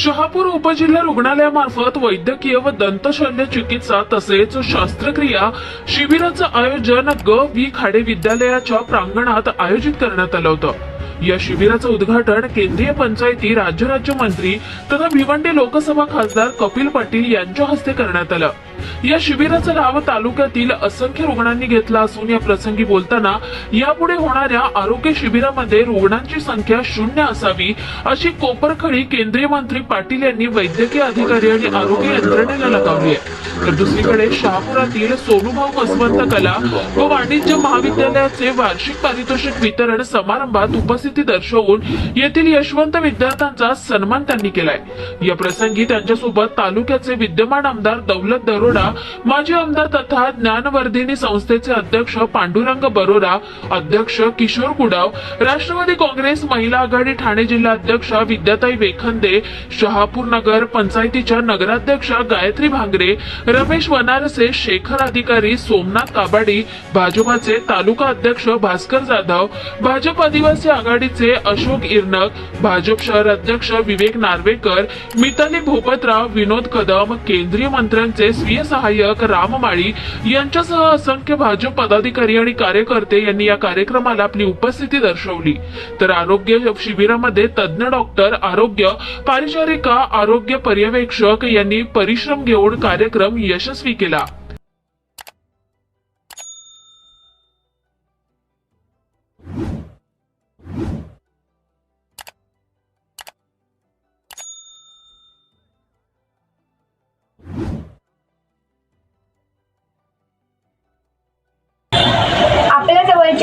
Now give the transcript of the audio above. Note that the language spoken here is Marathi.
शहापूर उपजिल्हा रुग्णालयामार्फत वैद्यकीय व दंतशल्य चिकित्सा तसेच शस्त्रक्रिया शिबिराचं आयोजन ग व्ही खाडे विद्यालयाच्या प्रांगणात आयोजित करण्यात आलं होतं. या शिबिराचं उद्घाटन केंद्रीय पंचायती राज्य राज्यमंत्री तथा भिवंडी लोकसभा खासदार कपिल पाटील यांच्या हस्ते करण्यात आलं. या शिबिराचा लाभ तालुक्यातील असंख्य रुग्णांनी घेतला असून या प्रसंगी बोलताना यापुढे होणाऱ्या आरोग्य शिबिरामध्ये रुग्णांची संख्या शून्य असावी अशी कोपरखळी केंद्रीय मंत्री पाटील यांनी वैद्यकीय अधिकारी आणि आरोग्य यंत्रणेला लगावली आहे. तर दुसरीकडे शहापुरातील सोनूभाऊ बसवंत कला व वाणिज्य महाविद्यालयाचे वार्षिक पारितोषिक वितरण समारंभात उपस्थिती दर्शवून येथील यशवंत विद्यार्थ्यांचा सन्मान त्यांनी केलाय. या प्रसंगी त्यांच्यासोबत तालुक्याचे विद्यमान आमदार दौलत दरोडा माजी आमदार तथा ज्ञानवर्धिनी संस्थेचे अध्यक्ष पांडुरंग बरोरा अध्यक्ष किशोर कुडाव राष्ट्रवादी काँग्रेस महिला आघाडी ठाणे जिल्हा अध्यक्ष विद्याताई वेखंदे शहापूर नगर पंचायतीच्या नगराध्यक्षा गायत्री भांगरे रमेश वनारसे शेखर अधिकारी सोमनाथ काबाडी भाजपाचे तालुका अध्यक्ष भास्कर जाधव भाजप आदिवासी आघाडीचे अशोक इरनक भाजप शहर अध्यक्ष विवेक नार्वेकर मिताली भोपतराव विनोद कदम केंद्रीय मंत्र्यांचे स्वीय सहाय्यक राम माळी यांच्यासह असंख्य भाजप पदाधिकारी आणि कार्यकर्ते यांनी या कार्यक्रमाला आपली उपस्थिती दर्शवली. तर आरोग्य शिबिरामध्ये तज्ज्ञ डॉक्टर आरोग्य परिचारिका आरोग्य पर्यवेक्षक यांनी परिश्रम घेऊन कार्यक्रम यशस्वी केला.